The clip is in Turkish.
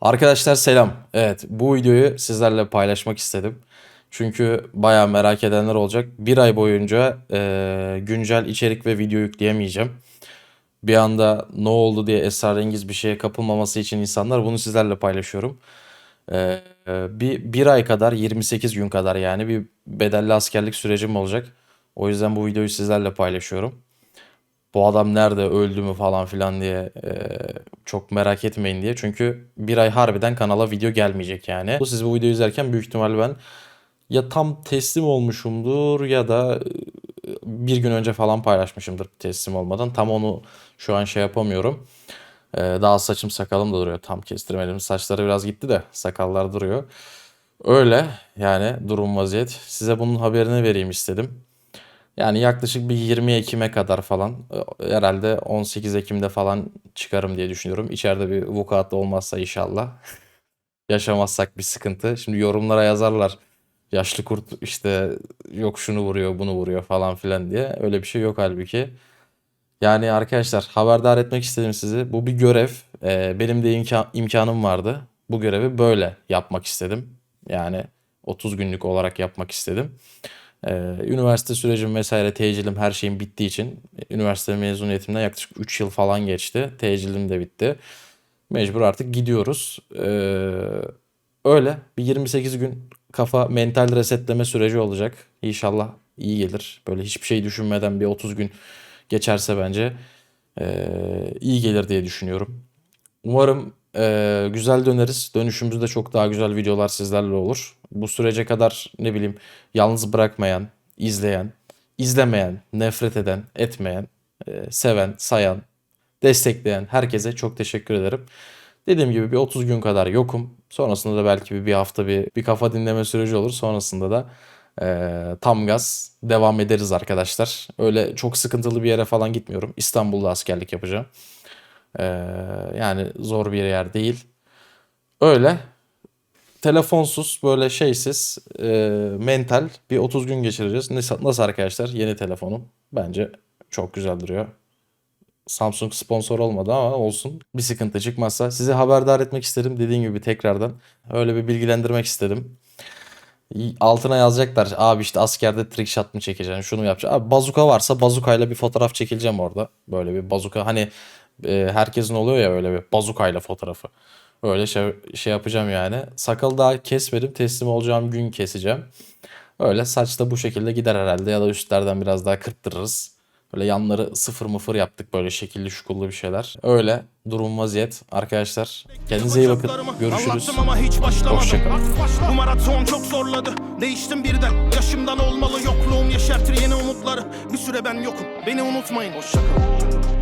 Arkadaşlar selam. Evet bu videoyu sizlerle paylaşmak istedim. Çünkü bayağı merak edenler olacak. Bir ay boyunca e, güncel içerik ve video yükleyemeyeceğim. Bir anda ne oldu diye esrarengiz bir şeye kapılmaması için insanlar bunu sizlerle paylaşıyorum. E, e, bir, bir ay kadar 28 gün kadar yani bir bedelli askerlik sürecim olacak. O yüzden bu videoyu sizlerle paylaşıyorum. Bu adam nerede öldü mü falan filan diye e, çok merak etmeyin diye. Çünkü bir ay harbiden kanala video gelmeyecek yani. Siz bu videoyu izlerken büyük ihtimal ben ya tam teslim olmuşumdur ya da e, bir gün önce falan paylaşmışımdır teslim olmadan. Tam onu şu an şey yapamıyorum. E, daha saçım sakalım da duruyor. Tam kestirmedim. Saçları biraz gitti de sakallar duruyor. Öyle yani durum vaziyet. Size bunun haberini vereyim istedim. Yani yaklaşık bir 20 Ekim'e kadar falan e, herhalde 18 Ekim'de falan çıkarım diye düşünüyorum. İçeride bir vukuat olmazsa inşallah. Yaşamazsak bir sıkıntı. Şimdi yorumlara yazarlar. Yaşlı kurt işte yok şunu vuruyor bunu vuruyor falan filan diye. Öyle bir şey yok halbuki. Yani arkadaşlar haberdar etmek istedim sizi. Bu bir görev. Ee, benim de imka- imkanım vardı. Bu görevi böyle yapmak istedim. Yani 30 günlük olarak yapmak istedim. Ee, üniversite sürecim vesaire tecilim her şeyim bittiği için e, üniversite mezuniyetimden yaklaşık 3 yıl falan geçti. Tecilim de bitti. Mecbur artık gidiyoruz. Ee, öyle bir 28 gün kafa mental resetleme süreci olacak. İnşallah iyi gelir. Böyle hiçbir şey düşünmeden bir 30 gün geçerse bence ee, iyi gelir diye düşünüyorum. Umarım ee, güzel döneriz. Dönüşümüzde çok daha güzel videolar sizlerle olur. Bu sürece kadar ne bileyim yalnız bırakmayan, izleyen, izlemeyen, nefret eden, etmeyen, e, seven, sayan, destekleyen herkese çok teşekkür ederim. Dediğim gibi bir 30 gün kadar yokum. Sonrasında da belki bir, bir hafta bir, bir kafa dinleme süreci olur. Sonrasında da e, tam gaz devam ederiz arkadaşlar. Öyle çok sıkıntılı bir yere falan gitmiyorum. İstanbul'da askerlik yapacağım. Ee, yani zor bir yer değil. Öyle. Telefonsuz böyle şeysiz e, mental bir 30 gün geçireceğiz. Nasıl, nasıl arkadaşlar? Yeni telefonum. Bence çok güzel duruyor. Samsung sponsor olmadı ama olsun. Bir sıkıntı çıkmazsa sizi haberdar etmek istedim. Dediğim gibi tekrardan öyle bir bilgilendirmek istedim. Altına yazacaklar. Abi işte askerde trick shot mı çekeceksin? Şunu mu yapacaksın? Abi bazuka varsa bazukayla bir fotoğraf çekileceğim orada. Böyle bir bazuka hani e, herkesin oluyor ya öyle bir bazukayla fotoğrafı. Öyle şey, şey yapacağım yani. Sakalı daha kesmedim. Teslim olacağım gün keseceğim. Öyle saç da bu şekilde gider herhalde. Ya da üstlerden biraz daha kırptırırız. Böyle yanları sıfır mıfır yaptık böyle şekilli şukullu bir şeyler. Öyle durum vaziyet. Arkadaşlar kendinize iyi bakın. Görüşürüz. Hoşçakalın. Bu maraton çok zorladı. Değiştim birden. Yaşımdan olmalı yokluğum yeşertir yeni umutları. Bir süre ben yokum. Beni unutmayın. Hoşçakalın.